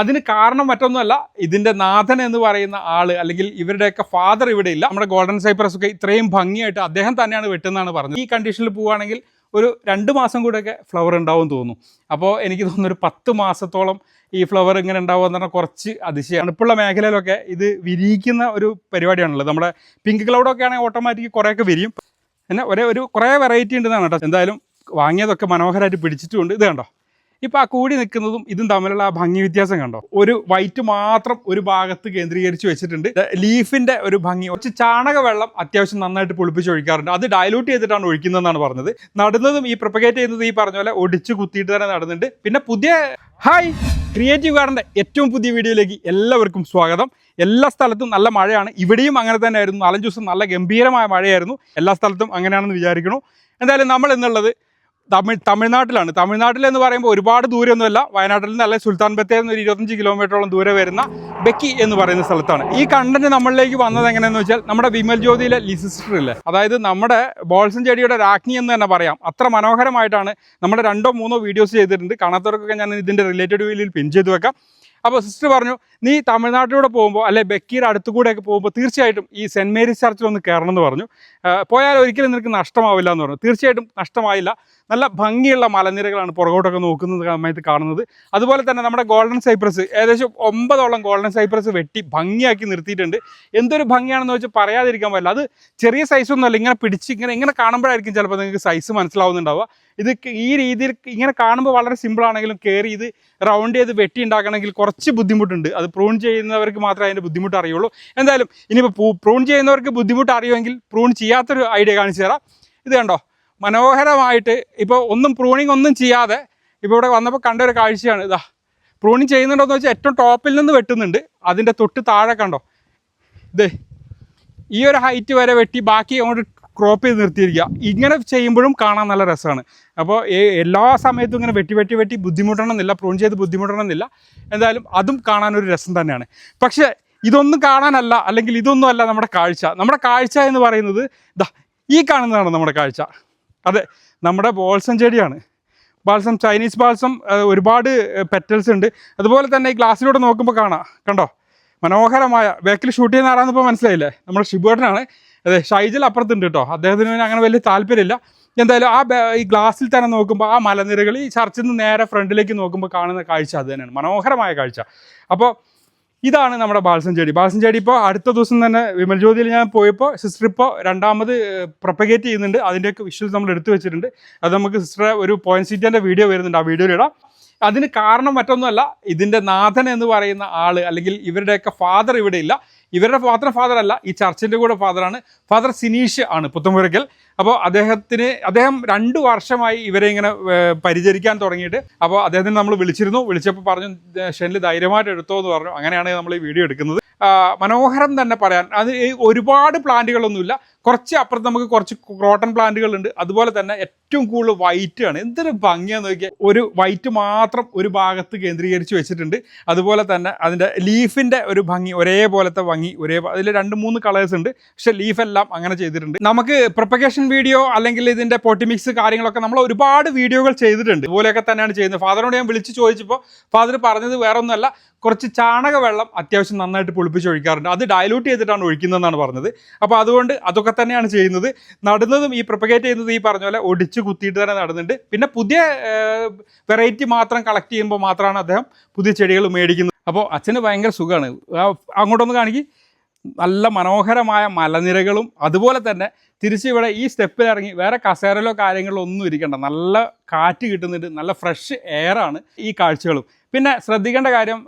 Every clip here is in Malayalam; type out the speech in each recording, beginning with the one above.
അതിന് കാരണം മറ്റൊന്നുമല്ല ഇതിന്റെ നാഥൻ എന്ന് പറയുന്ന ആൾ അല്ലെങ്കിൽ ഇവരുടെയൊക്കെ ഫാദർ ഇവിടെ ഇല്ല. നമ്മുടെ ഗോൾഡൻ സൈപ്രസ് ഒക്കെ ഇത്രയും ഭംഗിയായിട്ട് അദ്ദേഹം തന്നെയാണ് വെട്ടുന്നതാണ് പറഞ്ഞത്. ഈ കണ്ടീഷനിൽ പോവുകയാണെങ്കിൽ ഒരു രണ്ട് മാസം കൂടെയൊക്കെ ഫ്ലവർ ഉണ്ടാവും തോന്നുന്നു. അപ്പോൾ എനിക്ക് തോന്നുന്നു ഒരു പത്ത് മാസത്തോളം ഈ ഫ്ലവർ ഇങ്ങനെ ഉണ്ടാവുക എന്ന് പറഞ്ഞാൽ കുറച്ച് അതിശയം. തണുപ്പുള്ള മേഖലയിലൊക്കെ ഇത് വിരിയിക്കുന്ന ഒരു പരിപാടിയാണല്ലോ നമ്മുടെ പിങ്ക് ക്ലൗഡൊക്കെ ആണെങ്കിൽ ഓട്ടോമാറ്റിക് കുറേയൊക്കെ വിരിയും. പിന്നെ ഒരേ ഒരു കുറേ വെറൈറ്റി ഉണ്ടെന്നാണ് കേട്ടോ. എന്തായാലും വാങ്ങിയതൊക്കെ മനോഹരമായിട്ട് പിടിച്ചിട്ടുമുണ്ട് ഇത് കണ്ടോ? ഇപ്പോൾ ആ കൂടി നിൽക്കുന്നതും ഇതും തമ്മിലുള്ള ആ ഭംഗി വ്യത്യാസം കണ്ടോ? ഒരു വൈറ്റ് മാത്രം ഒരു ഭാഗത്ത് കേന്ദ്രീകരിച്ച് വെച്ചിട്ടുണ്ട്. ലീഫിന്റെ ഒരു ഭംഗി. കുറച്ച് ചാണക വെള്ളം അത്യാവശ്യം നന്നായിട്ട് പുളിപ്പിച്ച് ഒഴിക്കാറുണ്ട്. അത് ഡയലൂട്ട് ചെയ്തിട്ടാണ് ഒഴിക്കുന്നതെന്നാണ് പറഞ്ഞത്. നടുന്നതും ഈ പ്രൊപ്പഗേറ്റ് ചെയ്യുന്നത് ഈ പറഞ്ഞ പോലെ ഒടിച്ച് കുത്തിയിട്ട് തന്നെ നടുന്നുണ്ട്. പിന്നെ പുതിയ ഹായ് ക്രിയേറ്റീവ് ഗാർഡന്റെ ഏറ്റവും പുതിയ വീഡിയോയിലേക്ക് എല്ലാവർക്കും സ്വാഗതം. എല്ലാ സ്ഥലത്തും നല്ല മഴയാണ്. ഇവിടെയും അങ്ങനെ തന്നെ ആയിരുന്നു നാലഞ്ച് ദിവസം നല്ല ഗംഭീരമായ മഴയായിരുന്നു. എല്ലാ സ്ഥലത്തും അങ്ങനെയാണെന്ന് വിചാരിക്കുന്നു. എന്തായാലും നമ്മൾ എന്നുള്ളത് തമിഴ് തമിഴ്നാട്ടിലാണ്. തമിഴ്നാട്ടിൽ എന്ന് പറയുമ്പോൾ ഒരുപാട് ദൂരമൊന്നുമല്ല വയനാട്ടിൽ നിന്ന് അല്ലെങ്കിൽ സുൽത്താൻ ബത്തേരിൽ നിന്ന് ഒരു ഇരുപത്തഞ്ച് കിലോമീറ്ററോളം ദൂരെ വരുന്ന ബെക്കി എന്ന് പറയുന്ന സ്ഥലത്താണ്. ഈ കണ്ടന്റ് നമ്മളിലേക്ക് വന്നത് എങ്ങനെയെന്ന് വെച്ചാൽ നമ്മുടെ വിമൽ ജ്യോതിയിലെ ലിസിസ്റ്റർ ഇല്ലേ? അതായത് നമ്മുടെ ബോൾസൻ ചെടിയുടെ രാജ്ഞി എന്ന് തന്നെ പറയാം. അത്ര മനോഹരമായിട്ടാണ് നമ്മുടെ രണ്ടോ മൂന്നോ വീഡിയോസ് ചെയ്തിട്ടുണ്ട്. കാണാത്തവർക്കൊക്കെ ഞാൻ ഇതിന്റെ റിലേറ്റഡ് വീലിൽ പിൻ ചെയ്ത് വെക്കാം. അപ്പോൾ സിസ്റ്റർ പറഞ്ഞു നീ തമിഴ്നാട്ടിലൂടെ പോകുമ്പോൾ അല്ലെ ബക്കീയുടെ അടുത്തു കൂടെയൊക്കെ പോകുമ്പോൾ തീർച്ചയായിട്ടും ഈ സെന്റ് മേരീസ് ചർച്ചിൽ ഒന്ന് കയറണം എന്ന് പറഞ്ഞു. പോയാൽ ഒരിക്കലും നിനക്ക് നഷ്ടമാവില്ല എന്ന് പറഞ്ഞു. തീർച്ചയായിട്ടും നഷ്ടമായില്ല. നല്ല ഭംഗിയുള്ള മലനിരകളാണ് പുറകോട്ടൊക്കെ നോക്കുന്നത് സമയത്ത് കാണുന്നത്. അതുപോലെ തന്നെ നമ്മുടെ ഗോൾഡൻ സൈപ്രസ് ഏകദേശം ഒമ്പതോളം ഗോൾഡൻ സൈപ്രസ് വെട്ടി ഭംഗിയാക്കി നിർത്തിയിട്ടുണ്ട്. എന്തൊരു ഭംഗിയാണെന്ന് വെച്ചാൽ പറയാതിരിക്കാൻ പറ്റില്ല. അത് ചെറിയ സൈസൊന്നുമല്ല ഇങ്ങനെ പിടിച്ച് ഇങ്ങനെ ഇങ്ങനെ കാണുമ്പോഴായിരിക്കും ചിലപ്പോൾ നിങ്ങൾക്ക് സൈസ് മനസ്സിലാവുന്നുണ്ടാവുക. ഇത് ഈ രീതിയിൽ ഇങ്ങനെ കാണുമ്പോൾ വളരെ സിമ്പിൾ ആണെങ്കിലും കയറി ഇത് റൗണ്ട് ചെയ്ത് വെട്ടി ഉണ്ടാക്കണമെങ്കിൽ കുറച്ച് ബുദ്ധിമുട്ടുണ്ട്. അത് പ്രൂൺ ചെയ്യുന്നവർക്ക് മാത്രമേ അതിന്റെ ബുദ്ധിമുട്ട് അറിയുള്ളൂ. എന്തായാലും ഇനിയിപ്പോൾ പ്രൂൺ ചെയ്യുന്നവർക്ക് ബുദ്ധിമുട്ട് അറിയുമെങ്കിൽ പ്രൂൺ ചെയ്യാത്തൊരു ഐഡിയ കാണിച്ചു തരാം. ഇത് കണ്ടോ? മനോഹരമായിട്ട് ഇപ്പോൾ ഒന്നും പ്രൂണിങ് ഒന്നും ചെയ്യാതെ ഇപ്പോൾ ഇവിടെ വന്നപ്പോൾ കണ്ട ഒരു കാഴ്ചയാണ്. ഇതാ പ്രൂണിങ് ചെയ്യുന്നുണ്ടോ എന്ന് വെച്ചാൽ ഏറ്റവും ടോപ്പിൽ നിന്ന് വെട്ടുന്നുണ്ട്. അതിന്റെ തൊട്ട് താഴെ കണ്ടോ? ഇത് ഈ ഒരു ഹൈറ്റ് വരെ വെട്ടി ബാക്കി അങ്ങോട്ട് ക്രോപ്പ് ചെയ്ത് നിർത്തിയിരിക്കുക. ഇങ്ങനെ ചെയ്യുമ്പോഴും കാണാൻ നല്ല രസമാണ്. അപ്പോൾ എല്ലാ സമയത്തും ഇങ്ങനെ വെട്ടി വെട്ടി വെട്ടി ബുദ്ധിമുട്ടണമെന്നില്ല പ്രൂൺ ചെയ്ത് ബുദ്ധിമുട്ടണമെന്നില്ല. എന്തായാലും അതും കാണാനൊരു രസം തന്നെയാണ്. പക്ഷേ ഇതൊന്നും കാണാനല്ല അല്ലെങ്കിൽ ഇതൊന്നും അല്ല നമ്മുടെ കാഴ്ച. നമ്മുടെ കാഴ്ച എന്ന് പറയുന്നത് ദാ ഈ കാണുന്നതാണ് നമ്മുടെ കാഴ്ച. അതെ നമ്മുടെ ബോൾസം ചെടിയാണ്. ബാൽസം ചൈനീസ് ബാൽസം ഒരുപാട് പെറ്റൽസ് ഉണ്ട്. അതുപോലെ തന്നെ ഈ ഗ്ലാസ്സിലൂടെ നോക്കുമ്പോൾ കാണാം. കണ്ടോ? മനോഹരമായ ബാക്കിൽ ഷൂട്ട് ചെയ്യുന്ന ആരാന്നിപ്പോൾ മനസ്സിലായില്ലേ? നമ്മുടെ ഷിബുവേട്ടനാണ് അതെ ഷൈജൽ അപ്പുറത്തുണ്ട് കേട്ടോ അദ്ദേഹത്തിന് അങ്ങനെ വലിയ താല്പര്യമില്ല. എന്തായാലും ആ ഈ ഗ്ലാസ്സിൽ തന്നെ നോക്കുമ്പോൾ ആ മലനിരകൾ ഈ ചർച്ചിൽ നിന്ന് നേരെ ഫ്രണ്ടിലേക്ക് നോക്കുമ്പോൾ കാണുന്ന കാഴ്ച അത് തന്നെയാണ്. മനോഹരമായ കാഴ്ച. അപ്പോൾ ഇതാണ് നമ്മുടെ ബാൽസം ചേടി. ബാൽസം ചേടി ഇപ്പോൾ അടുത്ത ദിവസം തന്നെ വിമൽ ജ്യോതിയിൽ ഞാൻ പോയപ്പോൾ സിസ്റ്റർ ഇപ്പോൾ രണ്ടാമത് പ്രൊപ്പഗേറ്റ് ചെയ്യുന്നുണ്ട്. അതിന്റെയൊക്കെ വിഷ്വൽസ് നമ്മൾ എടുത്തു വെച്ചിട്ടുണ്ട്. അത് നമുക്ക് സിസ്റ്ററെ ഒരു പോയിന്റ് സീറ്റിന്റെ വീഡിയോ വരുന്നുണ്ട്. ആ വീഡിയോയിൽ ഇടാം. അതിന് കാരണം മറ്റൊന്നുമല്ല ഇതിന്റെ നാഥൻ എന്ന് പറയുന്ന ആൾ അല്ലെങ്കിൽ ഇവരുടെയൊക്കെ ഫാദർ ഇവിടെ ഇല്ല. ഇവരുടെ മാത്രം ഫാദർ അല്ല ഈ ചർച്ചിന്റെ കൂടെ ഫാദറാണ് ഫാദർ സിനീഷ് ആണ് പുത്തമ്പുരക്കൽ അപ്പോൾ അദ്ദേഹത്തിന് അദ്ദേഹം രണ്ട് വർഷമായി ഇവരെ ഇങ്ങനെ പരിചരിക്കാൻ തുടങ്ങിയിട്ട് അപ്പോൾ അദ്ദേഹത്തിന് നമ്മൾ വിളിച്ചിരുന്നു. വിളിച്ചപ്പോൾ പറഞ്ഞു ഷെനിൽ ധൈര്യമായിട്ട് എടുത്തോ എന്ന് പറഞ്ഞു. അങ്ങനെയാണ് നമ്മൾ ഈ വീഡിയോ എടുക്കുന്നത്. മനോഹരം തന്നെ പറയാൻ അത് ഒരുപാട് പ്ലാന്റുകളൊന്നുമില്ല. കുറച്ച് അപ്പുറത്ത് നമുക്ക് കുറച്ച് ക്രോട്ടൺ പ്ലാന്റുകളുണ്ട് അതുപോലെ തന്നെ ഏറ്റവും കൂടുതൽ വൈറ്റ് ആണ്. എന്തൊരു ഭംഗിയാന്ന് നോക്കിയാൽ ഒരു വൈറ്റ് മാത്രം ഒരു ഭാഗത്ത് കേന്ദ്രീകരിച്ച് വെച്ചിട്ടുണ്ട്. അതുപോലെ തന്നെ അതിന്റെ ലീഫിന്റെ ഒരു ഭംഗി ഒരേപോലത്തെ ഭംഗി ഒരേ അതിൽ രണ്ട് മൂന്ന് കളേഴ്സ് ഉണ്ട്. പക്ഷെ ലീഫ് എല്ലാം അങ്ങനെ ചെയ്തിട്ടുണ്ട്. നമുക്ക് പ്രൊപ്പഗേഷൻ വീഡിയോ അല്ലെങ്കിൽ ഇതിന്റെ പൊട്ടിമിക്സ് കാര്യങ്ങളൊക്കെ നമ്മൾ ഒരുപാട് വീഡിയോകൾ ചെയ്തിട്ടുണ്ട്. ഇതുപോലെയൊക്കെ തന്നെയാണ് ചെയ്യുന്നത്. ഫാദറിനോട് ഞാൻ വിളിച്ച് ചോദിച്ചപ്പോൾ ഫാദർ പറഞ്ഞത് വേറെ ഒന്നുമല്ല കുറച്ച് ചാണക വെള്ളം അത്യാവശ്യം നന്നായിട്ട് പുളിപ്പിച്ച് ഒഴിക്കാറുണ്ട്. അത് ഡയലൂട്ട് ചെയ്തിട്ടാണ് ഒഴിക്കുന്നതെന്നാണ് പറഞ്ഞത്. അപ്പോൾ അതുകൊണ്ട് അതൊക്കെ തന്നെയാണ് ചെയ്യുന്നത്. നടുന്നതും ഈ പ്രൊപ്പഗേറ്റ് ചെയ്യുന്നത് ഈ പറഞ്ഞ പോലെ ഒടിച്ച് കുത്തിയിട്ട് തന്നെ നടുന്നുണ്ട്. പിന്നെ പുതിയ വെറൈറ്റി മാത്രം കളക്ട് ചെയ്യുമ്പോൾ മാത്രമാണ് അദ്ദേഹം പുതിയ ചെടികൾ മേടിക്കുന്നത്. അപ്പോൾ അച്ഛന് ഭയങ്കര സുഖമാണ്. അങ്ങോട്ടൊന്ന് കാണിക്കും. നല്ല മനോഹരമായ മലനിരകളും അതുപോലെ തന്നെ തിരിച്ച് ഇവിടെ ഈ സ്റ്റെപ്പിൽ ഇറങ്ങി വേറെ കസേരയിലോ കാര്യങ്ങളിലോ ഒന്നും ഇരിക്കണ്ട. നല്ല കാറ്റ് കിട്ടുന്നുണ്ട്. നല്ല ഫ്രഷ് എയറാണ് ഈ കാഴ്ചകളും. പിന്നെ ശ്രദ്ധിക്കേണ്ട കാര്യം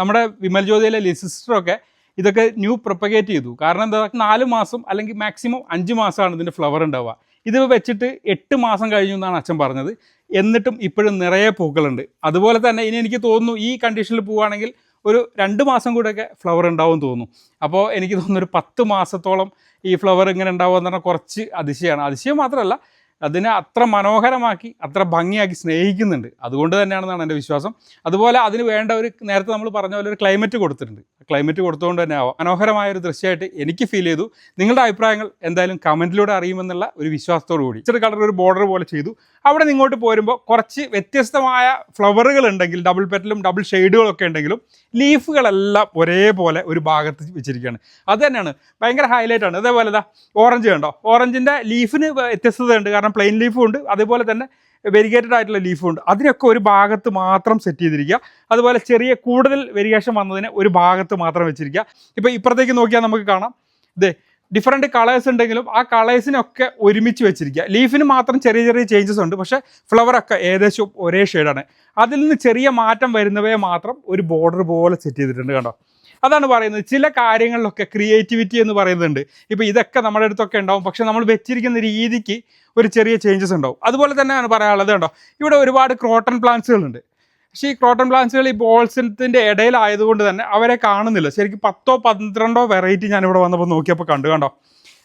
നമ്മുടെ വിമൽ ജ്യോതിയിലെ ലിസിസ്റ്ററൊക്കെ ഇതൊക്കെ ന്യൂ പ്രൊപ്പഗേറ്റ് ചെയ്തു. കാരണം എന്താ? നാല് മാസം അല്ലെങ്കിൽ മാക്സിമം അഞ്ച് മാസമാണ് ഇതിന്റെ ഫ്ലവർ ഉണ്ടാവുക. ഇത് വെച്ചിട്ട് എട്ട് മാസം കഴിഞ്ഞു എന്നാണ് അച്ഛൻ പറഞ്ഞത്. എന്നിട്ടും ഇപ്പോഴും നിറയെ പൂക്കളുണ്ട്. അതുപോലെ തന്നെ ഇനി എനിക്ക് തോന്നുന്നു ഈ കണ്ടീഷനിൽ പോവുകയാണെങ്കിൽ ഒരു രണ്ട് മാസം കൂടെയൊക്കെ ഫ്ലവർ ഉണ്ടാവും തോന്നുന്നു. അപ്പോൾ എനിക്ക് തോന്നുന്നു ഒരു പത്ത് മാസത്തോളം ഈ ഫ്ലവർ ഇങ്ങനെ ഉണ്ടാവുക എന്ന് പറഞ്ഞാൽ കുറച്ച് അതിശയമാണ്. അതിശയം മാത്രമല്ല അതിനെ അത്ര മനോഹരമാക്കി അത്ര ഭംഗിയാക്കി സ്നേഹിക്കുന്നുണ്ട്. അതുകൊണ്ട് തന്നെയാണെന്നാണ് എന്റെ വിശ്വാസം. അതുപോലെ അതിന് വേണ്ട ഒരു നേരത്തെ നമ്മൾ പറഞ്ഞ പോലെ ഒരു ക്ലൈമറ്റ് കൊടുത്തിട്ടുണ്ട്. ക്ലൈമറ്റ് കൊടുത്തുകൊണ്ട് തന്നെ ആവാം. മനോഹരമായ ഒരു ദൃശ്യമായിട്ട് എനിക്ക് ഫീൽ ചെയ്തു. നിങ്ങളുടെ അഭിപ്രായങ്ങൾ എന്തായാലും കമന്റിലൂടെ അറിയുമെന്നുള്ള ഒരു വിശ്വാസത്തോടു കൂടി. ഇച്ചിരി കളർ ഒരു ബോർഡർ പോലെ ചെയ്തു. അവിടെ നിങ്ങോട്ട് പോരുമ്പോൾ കുറച്ച് വ്യത്യസ്തമായ ഫ്ലവറുകൾ ഉണ്ടെങ്കിൽ ഡബിൾ പെറ്റലും ഡബിൾ ഷെയ്ഡുകളൊക്കെ ഉണ്ടെങ്കിലും ലീഫുകളെല്ലാം ഒരേപോലെ ഒരു ഭാഗത്ത് വെച്ചിരിക്കുകയാണ്. അത് തന്നെയാണ് ഭയങ്കര ഹൈലൈറ്റ് ആണ്. അതേപോലെ ഇതാ ഓറഞ്ച് കണ്ടോ? ഓറഞ്ചിന്റെ ലീഫിന് വ്യത്യസ്തതയുണ്ട്. കാരണം പ്ലെയിൻ ലീഫും ഉണ്ട്. അതേപോലെ തന്നെ വെരിഗേറ്റഡ് ആയിട്ടുള്ള ലീഫും ഉണ്ട്. അതിനൊക്കെ ഒരു ഭാഗത്ത് മാത്രം സെറ്റ് ചെയ്തിരിക്കുക. അതുപോലെ ചെറിയ കൂടുതൽ വെരിഗേഷൻ വന്നതിന് ഒരു ഭാഗത്ത് മാത്രം വെച്ചിരിക്കുക. ഇപ്പോൾ ഇപ്പുറത്തേക്ക് നോക്കിയാൽ നമുക്ക് കാണാം. ഇതേ ഡിഫറെന്റ് കളേഴ്സ് ഉണ്ടെങ്കിലും ആ കളേഴ്സിനൊക്കെ ഒരുമിച്ച് വെച്ചിരിക്കുക. ലീഫിന് മാത്രം ചെറിയ ചെറിയ ചേഞ്ചസ് ഉണ്ട്. പക്ഷേ ഫ്ലവറൊക്കെ ഏകദേശം ഒരേ ഷെയ്ഡാണ് അതിൽ നിന്ന് ചെറിയ മാറ്റം വരുന്നവയെ മാത്രം ഒരു ബോർഡർ പോലെ സെറ്റ് ചെയ്തിട്ടുണ്ട് കണ്ടോ? അതാണ് പറയുന്നത്. ചില കാര്യങ്ങളിലൊക്കെ ക്രിയേറ്റിവിറ്റി എന്ന് പറയുന്നുണ്ട്. ഇപ്പോൾ ഇതൊക്കെ നമ്മുടെ അടുത്തൊക്കെ ഉണ്ടാവും. പക്ഷെ നമ്മൾ വെച്ചിരിക്കുന്ന രീതിക്ക് ഒരു ചെറിയ ചേഞ്ചസ് ഉണ്ടാവും. അതുപോലെ തന്നെയാണ് പറയാനുള്ളത് കണ്ടോ? ഇവിടെ ഒരുപാട് ക്രോട്ടൺ പ്ലാന്റ്സുകളുണ്ട് പക്ഷേ ഈ ക്രോട്ടൺ പ്ലാന്റ്സുകൾ ഈ ബോൾസിന്റെ ഇടയിലായതുകൊണ്ട് തന്നെ അവരെ കാണുന്നില്ല. ശരിക്കും പത്തോ പന്ത്രണ്ടോ വെറൈറ്റി ഞാനിവിടെ വന്നപ്പോൾ നോക്കിയപ്പോൾ കണ്ടു കണ്ടോ?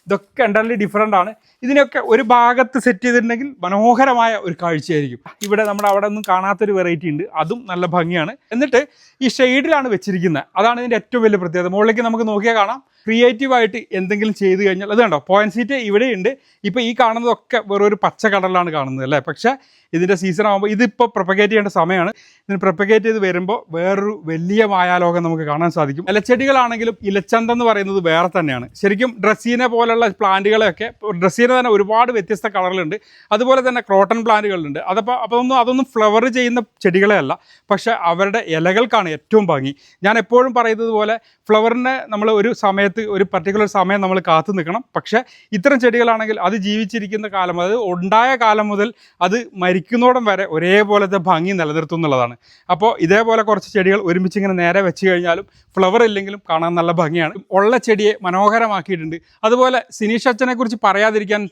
ഇതൊക്കെ എന്റർലി ഡിഫറെന്റ് ആണ്. ഇതിനൊക്കെ ഒരു ഭാഗത്ത് സെറ്റ് ചെയ്തിട്ടുണ്ടെങ്കിൽ മനോഹരമായ ഒരു കാഴ്ചയായിരിക്കും. ഇവിടെ നമ്മുടെ അവിടെ ഒന്നും കാണാത്തൊരു വെറൈറ്റി ഉണ്ട്. അതും നല്ല ഭംഗിയാണ്. എന്നിട്ട് ഈ ഷെയ്ഡിലാണ് വെച്ചിരിക്കുന്നത്. അതാണ് ഇതിന്റെ ഏറ്റവും വലിയ പ്രത്യേകത. മുകളിലേക്ക് നമുക്ക് നോക്കിയാൽ കാണാം. ക്രിയേറ്റീവായിട്ട് എന്തെങ്കിലും ചെയ്ത് കഴിഞ്ഞാൽ അത് കണ്ടോ? പോയിന്റ് സീറ്റ് ഇവിടെയുണ്ട്. ഇപ്പോൾ ഈ കാണുന്നതൊക്കെ ഒരു പച്ച കളറിലാണ് കാണുന്നത് അല്ലേ? പക്ഷേ ഇതിന്റെ സീസൺ ആകുമ്പോൾ ഇതിപ്പോൾ പ്രൊപ്പഗേറ്റ് ചെയ്യേണ്ട സമയമാണ്. ഇതിന് പ്രൊപ്പഗേറ്റ് ചെയ്ത് വരുമ്പോൾ വേറൊരു വലിയ മായാലോകം നമുക്ക് കാണാൻ സാധിക്കും. ഇലച്ചെടികളാണെങ്കിലും ഇലച്ചന്ത എന്ന് പറയുന്നത് വേറെ തന്നെയാണ്. ശരിക്കും ഡ്രസ്സീനെ പോലുള്ള പ്ലാന്റുകളെയൊക്കെ ഡ്രസ്സീന തന്നെ ഒരുപാട് വ്യത്യസ്ത കളറിലുണ്ട്. അതുപോലെ തന്നെ ക്രോട്ടൺ പ്ലാന്റുകളുണ്ട്. അതപ്പോൾ അതൊന്നും അതൊന്നും ഫ്ലവർ ചെയ്യുന്ന ചെടികളെ അല്ല. പക്ഷേ അവരുടെ ഇലകൾക്കാണ് ഏറ്റവും ഭംഗി. ഞാൻ എപ്പോഴും പറയുന്നത് പോലെ ഫ്ലവറിനെ നമ്മൾ ഒരു സമയത്ത് ഒരു പർട്ടിക്കുലർ സമയം നമ്മൾ കാത്തു നിൽക്കണം. പക്ഷേ ഇത്തരം ചെടികളാണെങ്കിൽ അത് ജീവിച്ചിരിക്കുന്ന കാലം അത് ഉണ്ടായ കാലം മുതൽ അത് മരിക്കുന്നോടം വരെ ഒരേപോലത്തെ ഭംഗി നിലനിർത്തും എന്നുള്ളതാണ്. അപ്പോൾ ഇതേപോലെ കുറച്ച് ചെടികൾ ഒരുമിച്ച് ഇങ്ങനെ നേരെ വെച്ച് കഴിഞ്ഞാലും ഫ്ലവർ ഇല്ലെങ്കിലും കാണാൻ നല്ല ഭംഗിയാണ്. ഉള്ള ചെടിയെ മനോഹരമാക്കിയിട്ടുണ്ട്. അതുപോലെ സിനീഷ് അച്ഛനെ കുറിച്ച് പറയാതിരിക്കാൻ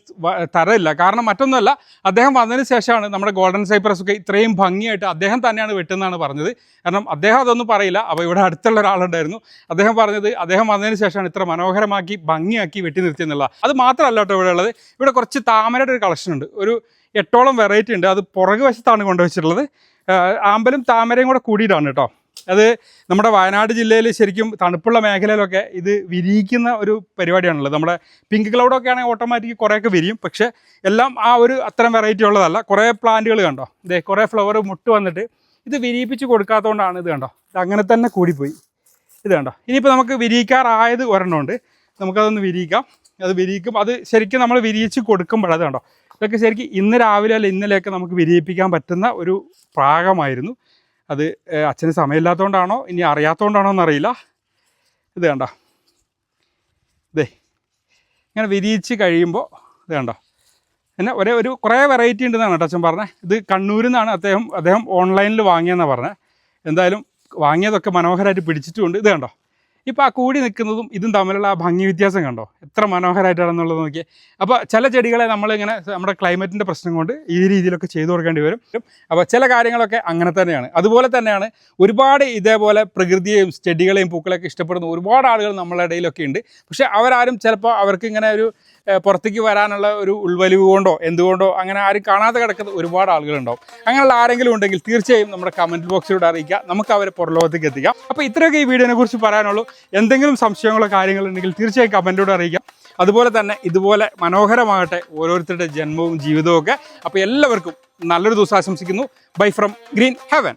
തരമില്ല. കാരണം മറ്റൊന്നുമല്ല അദ്ദേഹം വന്നതിന് ശേഷമാണ് നമ്മുടെ ഗോൾഡൻ സൈപ്രസ് ഒക്കെ ഇത്രയും ഭംഗിയായിട്ട് അദ്ദേഹം തന്നെയാണ് വെട്ടുന്നതാണ് പറഞ്ഞത്. കാരണം അദ്ദേഹം അതൊന്നും പറയില്ല. അപ്പോൾ ഇവിടെ അടുത്തുള്ള ഒരാളുണ്ടായിരുന്നു. അദ്ദേഹം പറഞ്ഞത് അദ്ദേഹം വന്നതിന് ശേഷമാണ് ഇത്ര മനോഹരമാക്കി ഭംഗിയാക്കി വെട്ടി നിർത്തിയെന്നുള്ള അത് മാത്രമല്ല കേട്ടോ ഇവിടെ ഉള്ളത്. ഇവിടെ കുറച്ച് താമരയുടെ ഒരു കളക്ഷൻ ഉണ്ട്. ഒരു എട്ടോളം വെറൈറ്റി ഉണ്ട്. അത് പുറകു വശത്താണ് കൊണ്ടുവച്ചിട്ടുള്ളത്. ആമ്പലും താമരയും കൂടെ കൂടിയിട്ടാണ് കേട്ടോ. അത് നമ്മുടെ വയനാട് ജില്ലയിൽ ശരിക്കും തണുപ്പുള്ള മേഖലയിലൊക്കെ ഇത് വിരിയിക്കുന്ന ഒരു പരിപാടിയാണുള്ളത്. നമ്മുടെ പിങ്ക് ക്ലൗഡൊക്കെ ആണെങ്കിൽ ഓട്ടോമാറ്റിക് കുറേയൊക്കെ വിരിയും. പക്ഷേ എല്ലാം ആ ഒരു അത്തരം വെറൈറ്റി ഉള്ളതല്ല. കുറേ പ്ലാന്റുകൾ കണ്ടോ? ഇതേ കുറേ ഫ്ലവർ മുട്ട് വന്നിട്ട് ഇത് വിരിയിപ്പിച്ച് കൊടുക്കാത്തതുകൊണ്ടാണ് ഇത് കണ്ടോ? ഇത് അങ്ങനെ തന്നെ കൂടിപ്പോയി. ഇത് കണ്ടോ? ഇനിയിപ്പോൾ നമുക്ക് വിരിയിക്കാറായത് ഒരെണ്ണമുണ്ട് നമുക്കതൊന്ന് വിരിയിക്കാം. അത് വിരിയിക്കും. അത് ശരിക്കും നമ്മൾ വിരിയിച്ച് കൊടുക്കുമ്പോൾ അത് കണ്ടോ? ഇതൊക്കെ ശരിക്കും ഇന്ന് രാവിലെ അല്ല ഇന്നലെയൊക്കെ നമുക്ക് വിരിയിപ്പിക്കാൻ പറ്റുന്ന ഒരു പ്രാഗമായിരുന്നു അത് അച്ഛന് സമയമില്ലാത്തതുകൊണ്ടാണോ ഇനി അറിയാത്തതുകൊണ്ടാണോ എന്നറിയില്ല. ഇത് കണ്ടോ? ഇതേ ഇങ്ങനെ വിരിയിച്ച് കഴിയുമ്പോൾ ഇത് കണ്ടോ? പിന്നെ ഒരേ ഒരു കുറേ വെറൈറ്റി ഉണ്ടെന്നാണ് കേട്ടോ അച്ഛൻ പറഞ്ഞത് ഇത് കണ്ണൂരിൽ നിന്നാണ് അദ്ദേഹം അദ്ദേഹം ഓൺലൈനിൽ വാങ്ങിയെന്നാണ് പറഞ്ഞത് എന്തായാലും വാങ്ങിയതൊക്കെ മനോഹരമായിട്ട് പിടിച്ചിട്ടുമുണ്ട് ഇത് കണ്ടോ? ഇപ്പോൾ ആ കൂടി നിൽക്കുന്നതും ഇതും തമ്മിലുള്ള ആ ഭംഗി വ്യത്യാസം കണ്ടോ? എത്ര മനോഹരമായിട്ടാണെന്നുള്ളത് നോക്കിയേ. അപ്പോൾ ചില ചെടികളെ നമ്മളിങ്ങനെ നമ്മുടെ ക്ലൈമറ്റിന്റെ പ്രശ്നം കൊണ്ട് ഈ രീതിയിലൊക്കെ ചെയ്തു കൊടുക്കേണ്ടി വരും. അപ്പോൾ ചില കാര്യങ്ങളൊക്കെ അങ്ങനെ തന്നെയാണ്. അതുപോലെ തന്നെയാണ് ഒരുപാട് ഇതേപോലെ പ്രകൃതിയെയും ചെടികളെയും പൂക്കളെയൊക്കെ ഇഷ്ടപ്പെടുന്ന ഒരുപാട് ആളുകൾ നമ്മളുടെ ഇടയിലൊക്കെ ഉണ്ട്. പക്ഷേ അവരാരും ചിലപ്പോൾ അവർക്ക് ഇങ്ങനെ ഒരു പുറത്തേക്ക് വരാനുള്ള ഒരു ഉൾവലിവ് കൊണ്ടോ എന്തുകൊണ്ടോ അങ്ങനെ ആരും കാണാതെ കിടക്കുന്ന ഒരുപാട് ആളുകളുണ്ടാവും. അങ്ങനെയുള്ള ആരെങ്കിലും ഉണ്ടെങ്കിൽ തീർച്ചയായും നമ്മുടെ കമന്റ് ബോക്സിലൂടെ അറിയിക്കുക. നമുക്ക് അവരെ പുറലോകത്തേക്ക് എത്തിക്കാം. അപ്പോൾ ഇത്രയൊക്കെ ഈ വീഡിയോനെ കുറിച്ച് പറയാനുള്ളൂ. എന്തെങ്കിലും സംശയങ്ങളോ കാര്യങ്ങളുണ്ടെങ്കിൽ തീർച്ചയായും കമന്റിലൂടെ അറിയിക്കാം. അതുപോലെ തന്നെ ഇതുപോലെ മനോഹരമാകട്ടെ ഓരോരുത്തരുടെ ജന്മവും ജീവിതവും ഒക്കെ. അപ്പോൾ എല്ലാവർക്കും നല്ലൊരു ദിവസം ആശംസിക്കുന്നു. Bye from green heaven